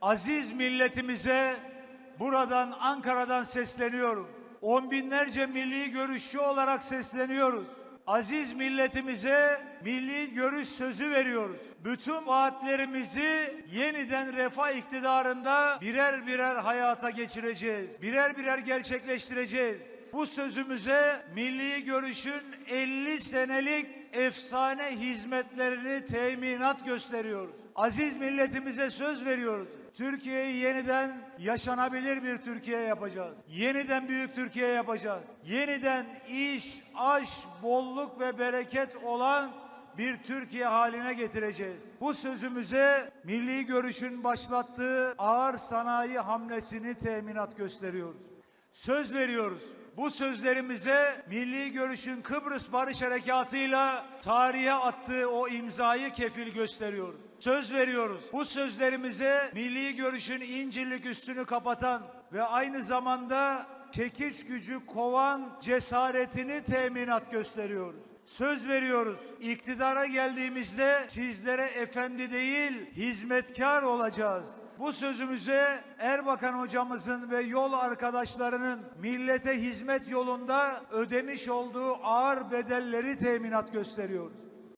Aziz milletimize buradan Ankara'dan sesleniyorum. On binlerce milli görüşçü olarak sesleniyoruz. Aziz milletimize milli görüş sözü veriyoruz. Bütün vaatlerimizi yeniden refah iktidarında birer birer hayata geçireceğiz. Birer birer gerçekleştireceğiz. Bu sözümüze milli görüşün 50 senelik efsane hizmetlerini teminat gösteriyoruz. Aziz milletimize söz veriyoruz. Türkiye'yi yeniden yaşanabilir bir Türkiye yapacağız. Yeniden büyük Türkiye yapacağız. Yeniden iş, aş, bolluk ve bereket olan bir Türkiye haline getireceğiz. Bu sözümüze milli görüşün başlattığı ağır sanayi hamlesini teminat gösteriyoruz. Söz veriyoruz. Bu sözlerimize Milli Görüş'ün Kıbrıs Barış Harekatı'yla tarihe attığı o imzayı kefil gösteriyoruz. Söz veriyoruz. Bu sözlerimize Milli Görüş'ün İncirlik üstünü kapatan ve aynı zamanda çekiç gücü kovan cesaretini teminat gösteriyoruz. Söz veriyoruz. İktidara geldiğimizde sizlere efendi değil, hizmetkar olacağız. Bu sözümüze Erbakan hocamızın ve yol arkadaşlarının millete hizmet yolunda ödemiş olduğu ağır bedelleri teminat gösteriyoruz.